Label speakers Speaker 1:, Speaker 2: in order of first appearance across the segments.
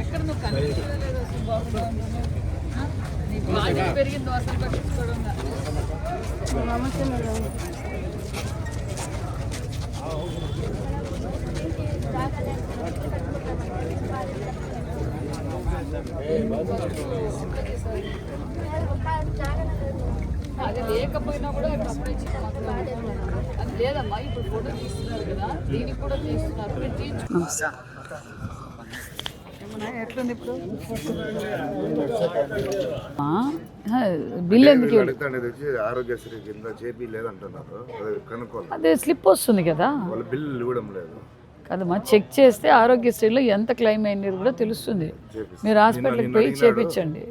Speaker 1: ఎక్కడ నువ్వు పెరిగిందో అసలు పట్టించుకోవడం
Speaker 2: నమస్తే మేడం
Speaker 1: అది లేకపోయినా కూడా అప్లై అది లేదమ్మా ఇప్పుడు ఫోటో తీస్తున్నారు కదా దీనికి కూడా తీస్తున్నారు. ఎట్లుంది ఇప్పుడు? బిల్ ఎందుకు
Speaker 3: ఆరోగ్యశ్రీ కింద చేపీ లేదంటున్నారు. అది కనుక్కోవాలి.
Speaker 1: అదే స్లిప్ వస్తుంది కదా.
Speaker 3: వాళ్ళ బిల్లు ఇవ్వడం లేదు.
Speaker 1: కదమ్మా చెక్ చేస్తే ఆరోగ్యశ్రీలో ఎంత క్లెయిమ్ అయింది కూడా తెలుస్తుంది. మీరు హాస్పిటల్కి పోయి చేపించండి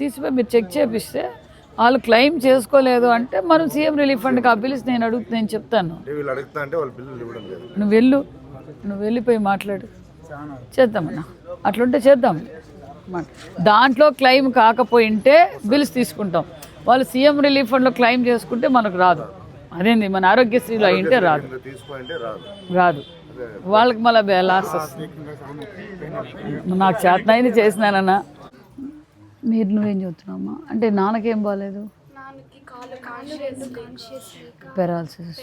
Speaker 1: తీసిపోయి మీరు చెక్ చేపిస్తే వాళ్ళు క్లెయిమ్ చేసుకోలేదు అంటే మనం సీఎం రిలీఫ్ ఫండ్కి అప్పీల్స్ నేను అడుగుతు నేను చెప్తాను. నువ్వు వెళ్ళు నువ్వు వెళ్ళిపోయి మాట్లాడు. చేద్దామన్నా. అట్లుంటే చేద్దాం. దాంట్లో క్లెయిమ్ కాకపోయింటే బిల్స్ తీసుకుంటాం. వాళ్ళు సీఎం రిలీఫ్ ఫండ్లో క్లెయిమ్ చేసుకుంటే మనకు రాదు. అదేంది? మన ఆరోగ్యశ్రీలో అయింటే రాదు.
Speaker 3: రాదు.
Speaker 1: రాదు. వాళ్ళకి మళ్ళీ లాస్ వస్తుంది నాకు చేతనైంది చేసినానన్నా. మీరు నువ్వేం చెబుతున్నావమ్మా? అంటే నాన్నకేం బాగాలేదు పెరాలసిస్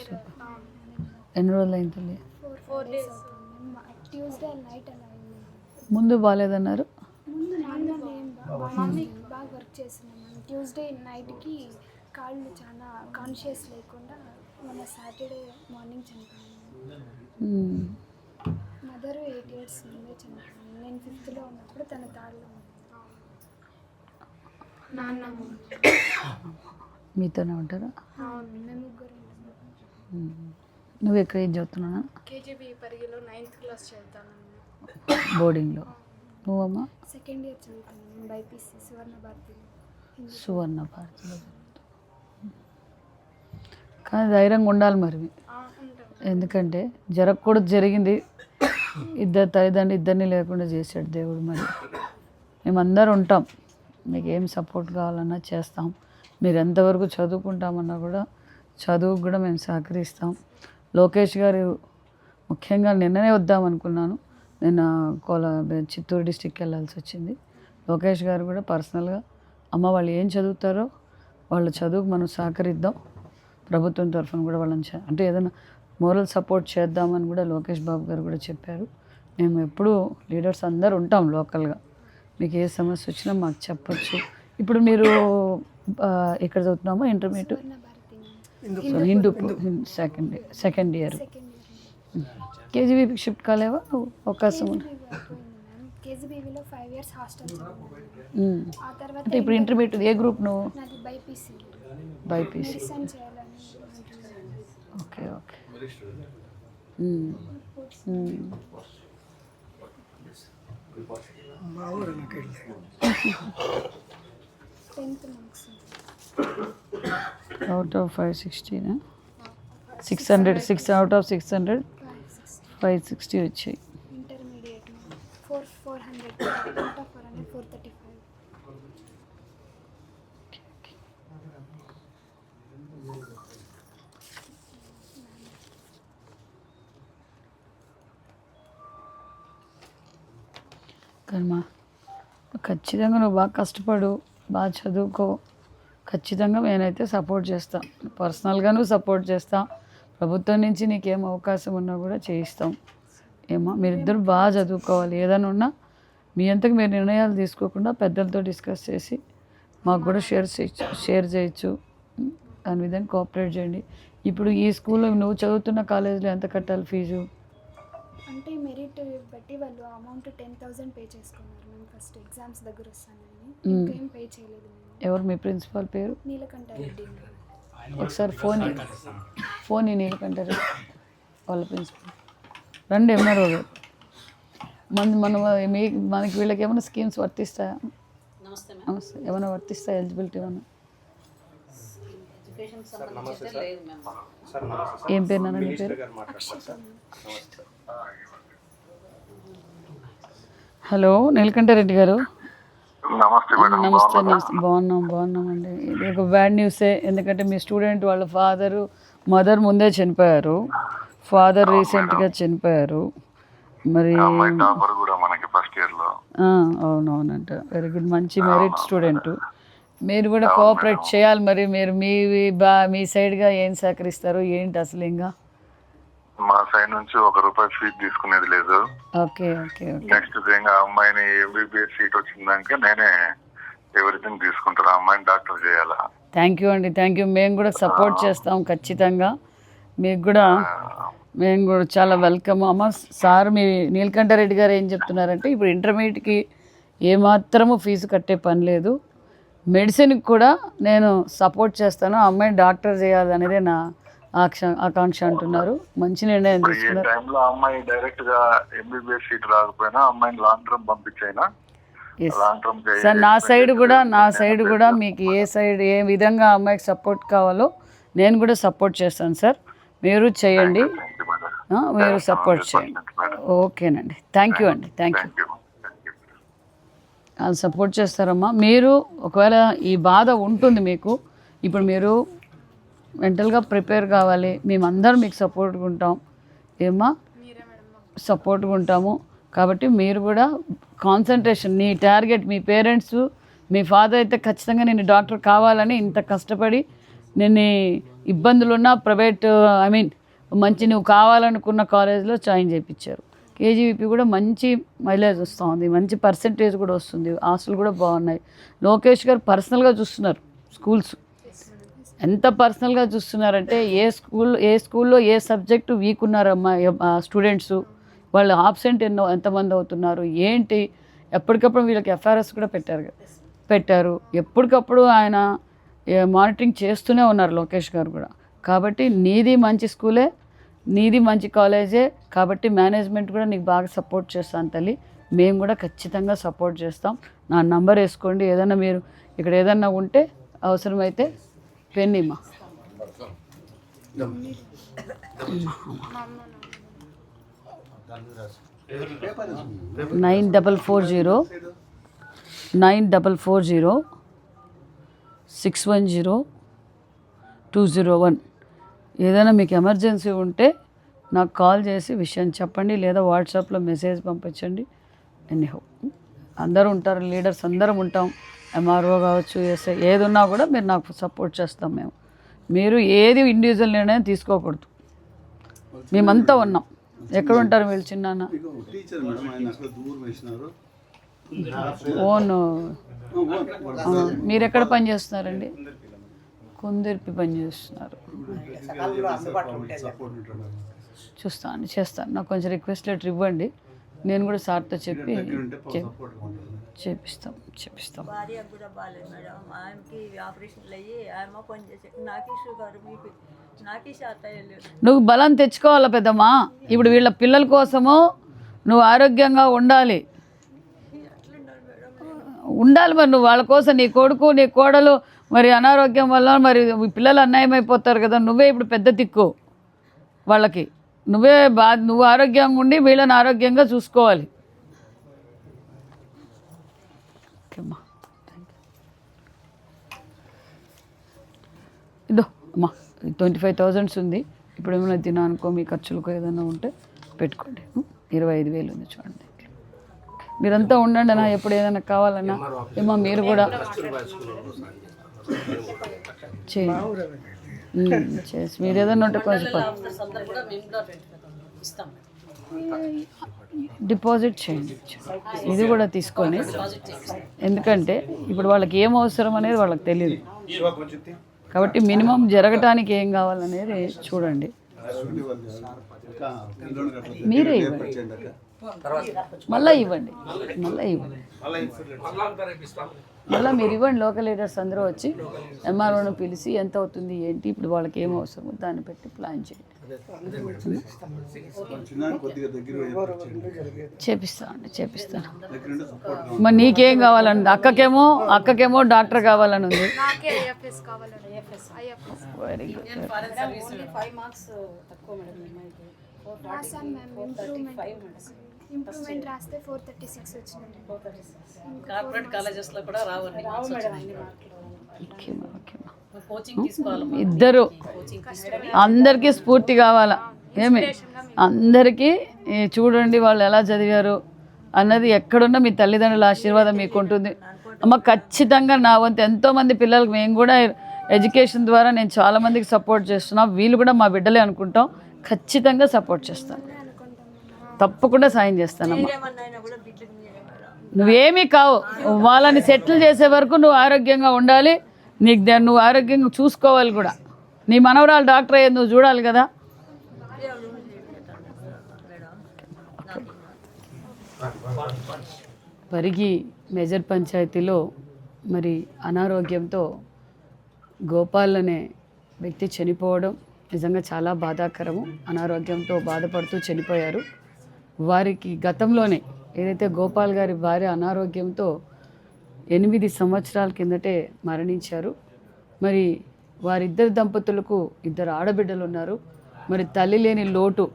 Speaker 1: ఎన్ని రోజులు అయింది. తల్లి ముందు బాగాలేదన్నారు
Speaker 2: ట్యూస్డే నైట్కి కాళ్ళు చాలా కాన్షియస్ లేకుండా మన సాటర్డే మార్నింగ్ చనిపోయాను.
Speaker 1: మ్మ్.
Speaker 2: మదర్ ఎయిట్ ఇయర్స్ ముందే చనిపోయాను. నేను ఫిఫ్త్లో ఉన్నప్పుడు తన నాన్న
Speaker 1: మీతోనే ఉంటారా. నువ్వు ఎక్కడ ఏం చదువుతున్నా
Speaker 2: కేజీబీ పరిగిలో నైన్త్ క్లాస్ చదువుతాను
Speaker 1: బోర్డింగ్లో. నువ్వమ్మా?
Speaker 2: సెకండ్ ఇయర్ చదువుతాను బైపీసీ సువర్ణ భారతిలో.
Speaker 1: సువర్ణ భారతిలో కానీ ధైర్యంగా ఉండాలి మరి. ఎందుకంటే జరగకూడదు జరిగింది. ఇద్దరు తల్లిదండ్రులు ఇద్దరిని లేకుండా చేశాడు దేవుడు మరి. మేమందరం ఉంటాం. మీకు ఏం సపోర్ట్ కావాలన్నా చేస్తాం. మీరు ఎంతవరకు చదువుకుంటామన్నా కూడా చదువుకు కూడా మేము సహకరిస్తాం. లోకేష్ గారు ముఖ్యంగా నిన్ననే వద్దామనుకున్నాను. నిన్న కోల చిత్తూరు డిస్టిక్కి వెళ్ళాల్సి వచ్చింది. లోకేష్ గారు కూడా పర్సనల్గా అమ్మ వాళ్ళు ఏం చదువుతారో వాళ్ళ చదువుకు మనం సహకరిద్దాం. ప్రభుత్వం తరఫున కూడా వాళ్ళని అంటే ఏదైనా మోరల్ సపోర్ట్ చేద్దామని కూడా లోకేష్ బాబు గారు కూడా చెప్పారు. మేము ఎప్పుడూ లీడర్స్ అందరు ఉంటాం లోకల్గా. మీకు ఏ సమస్య వచ్చినా మాకు చెప్పొచ్చు. ఇప్పుడు మీరు ఎక్కడ చదువుతున్నామో intermediate? Hindu second second year
Speaker 2: second year
Speaker 1: కేజీబీపీకి shift కాలేవా? అవకాశం ఉంది?
Speaker 2: మ్యామ్. కేజీబీవీలో ఫైవ్ ఇయర్స్ హాస్టల్ చదివాను
Speaker 1: ఉమ్.
Speaker 2: ఆ తర్వాత
Speaker 1: అంటే ఇప్పుడు ఇంటర్మీడియట్ ఏ గ్రూప్ నువ్వు?
Speaker 2: నాది BiPC.
Speaker 1: BiPC. Okay okay. Um.
Speaker 2: Tenth marks
Speaker 1: out of five సిక్స్టీనా six hundred six out of six hundred
Speaker 2: five
Speaker 1: sixty వచ్చాయి
Speaker 2: intermediate four four hundred out of four hundred four thirty five
Speaker 1: కానీ మా ఖచ్చితంగా నువ్వు బాగా కష్టపడు బాగా చదువుకో. ఖచ్చితంగా నేనైతే సపోర్ట్ చేస్తా. పర్సనల్గాను సపోర్ట్ చేస్తా. ప్రభుత్వం నుంచి నీకేం అవకాశం ఉన్నా కూడా చేయిస్తాం. ఏమో? మీరిద్దరు బాగా చదువుకోవాలి. ఏదైనా ఉన్నా మీ అంతకు మీరు నిర్ణయాలు తీసుకోకుండా పెద్దలతో డిస్కస్ చేసి మాకు కూడా షేర్ చేయొచ్చు షేర్ చేయొచ్చు. దాని విధంగా కోఆపరేట్ చేయండి. ఇప్పుడు ఈ స్కూల్లో నువ్వు చదువుతున్న కాలేజీలో ఎంత కట్టాలి ఫీజు
Speaker 2: అంటే మెరిట్ బట్టి వాళ్ళు అమౌంట్ టెన్ థౌసండ్ పే చేసుకున్నారు. మేము ఫస్ట్ ఎగ్జామ్స్ దగ్గర వస్తానని. ఇంకేం పే చేయలేదు
Speaker 1: ఎవరు మీ ప్రిన్సిపాల్ పేరు?
Speaker 2: నీలకంఠ రెడ్డి
Speaker 1: ఒకసారి ఫోన్ ఫోన్ ఈ నీలకంటారు వాళ్ళ ప్రిన్సిపల్ రండి ఎంఆర్ఓ గారు మన మన మీ మనకి వీళ్ళకి ఏమైనా స్కీమ్స్ వర్తిస్తాయా నమస్తే ఏమైనా వర్తిస్తాయా ఎలిజిబిలిటీ ఏమైనా ఏం పేరు నాన్న నీ పేరు? హలో నీలకంఠారెడ్డి గారు.
Speaker 4: నమస్తే
Speaker 1: నమస్తే బాగున్నాం బాగున్నామండి. ఇది ఒక బ్యాడ్ న్యూసే ఎందుకంటే మీ స్టూడెంట్ వాళ్ళ ఫాదరు మదర్ ముందే చనిపోయారు. ఫాదర్ రీసెంట్గా చనిపోయారు. మరి
Speaker 4: అమ్మాయి టాపర్ కూడా మనకి ఫస్ట్ ఇయర్లో
Speaker 1: ఆ, అవునవునంట. వెరీ గుడ్ మంచి మెరిట్ స్టూడెంట్ మీరు కూడా కోఆపరేట్ చేయాలి మరి. మీరు మీ బా మీ సైడ్గా ఏం సహకరిస్తారు? ఏంటి అసలు ఇంకా?
Speaker 4: మా సైడ్ నుంచి ఒక రూపాయి ఫీజు తీసుకునేది లేదు.
Speaker 1: ఓకే ఓకే
Speaker 4: నెక్స్ట్ థింగ్ ఆ అమ్మాయిని ఎంబీబీఎస్ సీట్ వచ్చిందాక నేనే ఎవ్రీథింగ్ తీసుకుంటాను. ఆ అమ్మాయిని డాక్టర్ చేయాలా?
Speaker 1: థ్యాంక్ యూ అండి. థ్యాంక్ యూ మేము కూడా సపోర్ట్ చేస్తాం ఖచ్చితంగా. మీకు కూడా మేము కూడా చాలా వెల్కమ్ అమ్మ సార్ మీ నీలకంఠారెడ్డి గారు ఏం చెప్తున్నారంటే ఇప్పుడు ఇంటర్మీడియట్కి ఏమాత్రము ఫీజు కట్టే పని లేదు. మెడిసిన్కి కూడా నేను సపోర్ట్ చేస్తాను. ఆ అమ్మాయిని డాక్టర్ చేయాలనేదే నా ఆక్ష ఆకాంక్ష అంటున్నారు. మంచి నిర్ణయం తీసుకున్నారు.
Speaker 4: టైంలో అమ్మాయి డైరెక్ట్గా ఎంబీబీఎస్ సీట్ రాకపోయినా అమ్మాయిని లాంగ్ టర్మ్ పంపించైనా
Speaker 1: సార్ నా సైడ్ కూడా నా సైడ్ కూడా మీకు ఏ సైడ్ ఏ విధంగా అమ్మాయికి సపోర్ట్ కావాలో నేను కూడా సపోర్ట్ చేస్తాను సార్. మీరు చేయండి. మీరు సపోర్ట్ చేయండి. ఓకేనండి. థ్యాంక్ యూ అండి. థ్యాంక్ యూ వాళ్ళు సపోర్ట్ చేస్తారమ్మా. మీరు ఒకవేళ ఈ బాధ ఉంటుంది మీకు ఇప్పుడు మీరు మెంటల్గా ప్రిపేర్ కావాలి మేమందరం మీకు సపోర్ట్గా ఉంటాం. ఏమా సపోర్ట్గా ఉంటాము. కాబట్టి మీరు కూడా కాన్సన్ట్రేషన్ నీ టార్గెట్ మీ పేరెంట్స్ మీ ఫాదర్ అయితే ఖచ్చితంగా నేను డాక్టర్ కావాలని ఇంత కష్టపడి నేను ఇబ్బందులున్న ప్రైవేట్ ఐ మీన్ మంచి నువ్వు కావాలనుకున్న కాలేజ్లో జాయిన్ చేయించారు కేజీవిపి కూడా మంచి మైలేజ్ వస్తుంది మంచి పర్సంటేజ్ కూడా వస్తుంది హాస్టల్ కూడా బాగున్నాయి. లోకేష్ గారు పర్సనల్గా చూస్తున్నారు స్కూల్స్. ఎంత పర్సనల్గా చూస్తున్నారంటే ఏ స్కూల్ ఏ స్కూల్లో ఏ సబ్జెక్టు వీక్ ఉన్నారమ్మా స్టూడెంట్స్? వాళ్ళు ఆబ్సెంట్ ఎన్నో ఎంతమంది అవుతున్నారు? ఏంటి? ఎప్పటికప్పుడు వీళ్ళకి ఎఫ్ఆర్ఎస్ కూడా పెట్టారు పెట్టారు. ఎప్పటికప్పుడు ఆయన మానిటరింగ్ చేస్తూనే ఉన్నారు లోకేష్ గారు కూడా. కాబట్టి నీది మంచి స్కూలే నీది మంచి కాలేజే కాబట్టి మేనేజ్మెంట్ కూడా నీకు బాగా సపోర్ట్ చేస్తాను తల్లి. మేము కూడా ఖచ్చితంగా సపోర్ట్ చేస్తాం. నా నంబర్ వేసుకోండి. ఏదైనా మీరు ఇక్కడ ఏదైనా ఉంటే అవసరమైతే పెన్నీమ్మా nine double four zero nine double four zero six one zero two zero one. ఏదైనా మీకు ఎమర్జెన్సీ ఉంటే నాకు కాల్ చేసి విషయం చెప్పండి లేదా వాట్సాప్లో మెసేజ్ పంపించండి. ఎనీహో అందరూ ఉంటారు లీడర్స్ అందరం ఉంటాం. ఎంఆర్ఓ కావచ్చు ఎస్ఐ ఏది ఉన్నా కూడా మీరు నాకు సపోర్ట్ చేస్తాం మేము. మీరు ఏది ఇండివిజువల్ నిర్ణయం తీసుకోకూడదు. మేమంతా ఉన్నాం. ఎక్కడ ఉంటారు వీళ్ళు చిన్న ఓన్ మీరు ఎక్కడ పని చేస్తున్నారండి? కుందిర్పి పని చేస్తున్నారు. చూస్తాను చేస్తాను. నాకు కొంచెం రిక్వెస్ట్ లెటర్ ఇవ్వండి. నేను కూడా సార్తో చెప్పి చెప్- చేపిస్తాం చేపిస్తాం
Speaker 5: భార్య కూడా బాగాలేదు మేడం ఆమెకి ఆపరేషన్లు అయ్యి ఆమె పని చేసే షుగర్ మీకు షార్ట్
Speaker 1: నువ్వు బలం తెచ్చుకోవాలి పెద్దమ్మా? ఇప్పుడు వీళ్ళ పిల్లల కోసము నువ్వు ఆరోగ్యంగా ఉండాలి. ఉండాలి మరి నువ్వు వాళ్ళ కోసం నీ కొడుకు నీ కోడలు మరి అనారోగ్యం వల్ల మరి పిల్లలు అన్యాయం అయిపోతారు కదా నువ్వే ఇప్పుడు పెద్ద దిక్కు వాళ్ళకి. నువ్వే బా నువ్వు ఆరోగ్యంగా ఉండి వీళ్ళని ఆరోగ్యంగా చూసుకోవాలి. ఓకే అమ్మా ఇదో అమ్మా ట్వంటీ ఫైవ్ థౌజండ్స్ ఉంది. ఇప్పుడు ఏమైనా తినానుకో మీ ఖర్చులకు ఏదైనా ఉంటే పెట్టుకోండి? ఇరవై ఐదు వేలు ఉంది చూడండి మీరంతా ఉండండి అన్న ఎప్పుడు ఏదైనా కావాలన్నా. ఏమో మీరు కూడా. చేసి మీరు ఏదైనా ఉంటే కొంచెం డిపాజిట్ చేయండి. ఇది కూడా తీసుకొని ఎందుకంటే ఇప్పుడు వాళ్ళకి ఏం అవసరం అనేది వాళ్ళకి తెలియదు కాబట్టి మినిమం జరగటానికి ఏం కావాలనేది చూడండి. మీరే ఇవ్వండి. మళ్ళీ ఇవ్వండి. మళ్ళీ ఇవ్వండి. మళ్ళీ మీరు ఇవ్వండి లోకల్ లీడర్స్ అందరూ వచ్చి ఎంఆర్ఓను పిలిచి ఎంత అవుతుంది ఏంటి ఇప్పుడు వాళ్ళకి ఏం అవసరమో దాన్ని పెట్టి ప్లాన్ చేయండి.
Speaker 6: చేయండి.
Speaker 1: చేపిస్తానండి చేపిస్తాను మరి నీకేం కావాలండి? అక్కకేమో అక్కకేమో డాక్టర్ కావాలని ఉంది.
Speaker 2: నాకే ఐఎఫ్ఎస్ కావాలండి. IFS. IFS
Speaker 1: very good
Speaker 2: improvement రాస్తే ఫోర్ థర్టీ సిక్స్ వచ్చిందండి
Speaker 7: కార్పొరేట్ కాలేజెస్లో కూడా రావండి
Speaker 1: ఓకే ఓకే
Speaker 7: కోచింగ్ తీసుకోవాలి?
Speaker 1: ఇద్దరు. అందరికీ స్ఫూర్తి కావాలా? ఏమి? అందరికీ చూడండి వాళ్ళు ఎలా చదివారు అన్నది ఎక్కడున్నా మీ తల్లిదండ్రుల ఆశీర్వాదం మీకు ఉంటుంది. అమ్మ ఖచ్చితంగా నా వంతు ఎంతోమంది పిల్లలకు మేము కూడా ఎడ్యుకేషన్ ద్వారా నేను చాలామందికి సపోర్ట్ చేస్తున్నా. వీళ్ళు కూడా మా బిడ్డలే అనుకుంటాం. ఖచ్చితంగా సపోర్ట్ చేస్తాను తప్పకుండా సాయం చేస్తానమ్మా. నువ్వేమీ కావు. వాళ్ళని సెటిల్ చేసే వరకు నువ్వు ఆరోగ్యంగా ఉండాలి. నీకు దా- నువ్వు ఆరోగ్యంగా చూసుకోవాలి కూడా. నీ మనవరాలు డాక్టర్ అయ్యేది నువ్వు చూడాలి కదా. పరిగి మేజర్ పంచాయతీలో మరి అనారోగ్యంతో గోపాల్ అనే వ్యక్తి చనిపోవడం నిజంగా చాలా బాధాకరము. అనారోగ్యంతో బాధపడుతూ చనిపోయారు. వారికి గతంలోనే ఏదైతే గోపాల్ గారి భార్య అనారోగ్యంతో ఎనిమిది సంవత్సరాల కిందటే మరణించారు. మరి వారిద్దరు దంపతులకు ఇద్దరు ఆడబిడ్డలు ఉన్నారు. మరి తల్లి లేని లోటు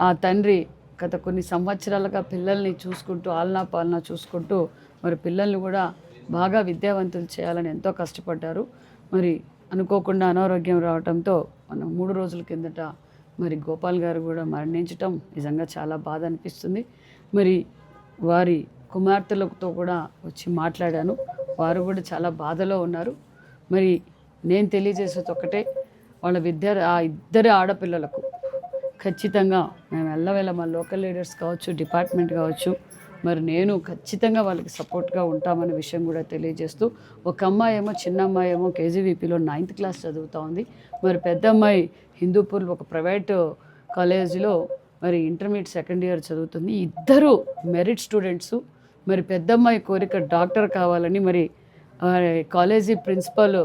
Speaker 1: ఆ తండ్రి గత కొన్ని సంవత్సరాలుగా పిల్లల్ని చూసుకుంటూ ఆలనా పాలనా చూసుకుంటూ మరి పిల్లల్ని కూడా బాగా విద్యావంతులు చేయాలని ఎంతో కష్టపడ్డారు. మరి అనుకోకుండా అనారోగ్యం రావడంతో మనం మూడు రోజుల కిందట మరి గోపాల్ గారు కూడా మరణించటం నిజంగా చాలా బాధ అనిపిస్తుంది. మరి వారి కుమార్తెలతో కూడా వచ్చి మాట్లాడాను. వారు కూడా చాలా బాధలో ఉన్నారు. మరి నేను తెలియజేసేది ఒకటే వాళ్ళ విద్య ఆ ఇద్దరు ఆడపిల్లలకు ఖచ్చితంగా మేము ఎల్లవేళ మా లోకల్ లీడర్స్ కావచ్చు డిపార్ట్మెంట్ కావచ్చు మరి నేను ఖచ్చితంగా వాళ్ళకి సపోర్ట్గా ఉంటామనే విషయం కూడా తెలియజేస్తూ ఒక అమ్మాయి ఏమో చిన్న అమ్మాయి ఏమో కేజీవీపీలో నైన్త్ క్లాస్ చదువుతూ ఉంది. మరి పెద్ద అమ్మాయి హిందూపూర్ ఒక ప్రైవేట్ కాలేజీలో మరి ఇంటర్మీడియట్ సెకండ్ ఇయర్ చదువుతుంది. ఇద్దరు మెరిట్ స్టూడెంట్స్. మరి పెద్దమ్మాయి కోరిక డాక్టర్ కావాలని మరి కాలేజీ ప్రిన్సిపల్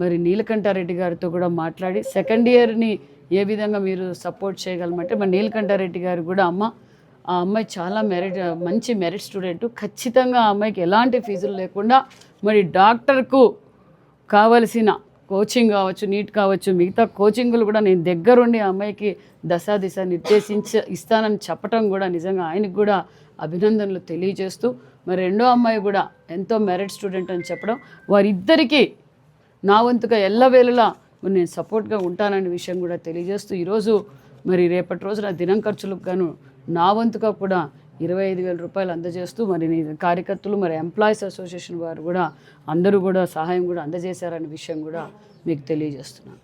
Speaker 1: మరి నీలకంఠారెడ్డి గారితో కూడా మాట్లాడి సెకండ్ ఇయర్ని ఏ విధంగా మీరు సపోర్ట్ చేయగలమంటే మరి నీలకంఠారెడ్డి గారు కూడా అమ్మ ఆ అమ్మాయి చాలా మెరిట్ మంచి మెరిట్ స్టూడెంట్ ఖచ్చితంగా ఆ అమ్మాయికి ఎలాంటి ఫీజులు లేకుండా మరి డాక్టర్కు కావలసిన కోచింగ్ కావచ్చు నీట్ కావచ్చు మిగతా కోచింగ్లు కూడా నేను దగ్గరుండి ఆ అమ్మాయికి దశా దిశ నిర్దేశించ ఇస్తానని చెప్పటం కూడా నిజంగా ఆయనకు కూడా అభినందనలు తెలియజేస్తూ మరి రెండో అమ్మాయి కూడా ఎంతో మెరిట్ స్టూడెంట్ అని చెప్పడం వారిద్దరికీ నా వంతుగా ఎల్లవేళలా మరి నేను సపోర్ట్గా ఉంటాననే విషయం కూడా తెలియజేస్తూ ఈరోజు మరి రేపటి రోజున దినం ఖర్చులకు గాను నా వంతుగా కూడా ఇరవై ఐదు వేల రూపాయలు అందజేస్తూ మరి నీ కార్యకర్తలు మరి ఎంప్లాయీస్ అసోసియేషన్ వారు కూడా అందరూ కూడా సహాయం కూడా అందజేశారనే విషయం కూడా మీకు తెలియజేస్తున్నాను.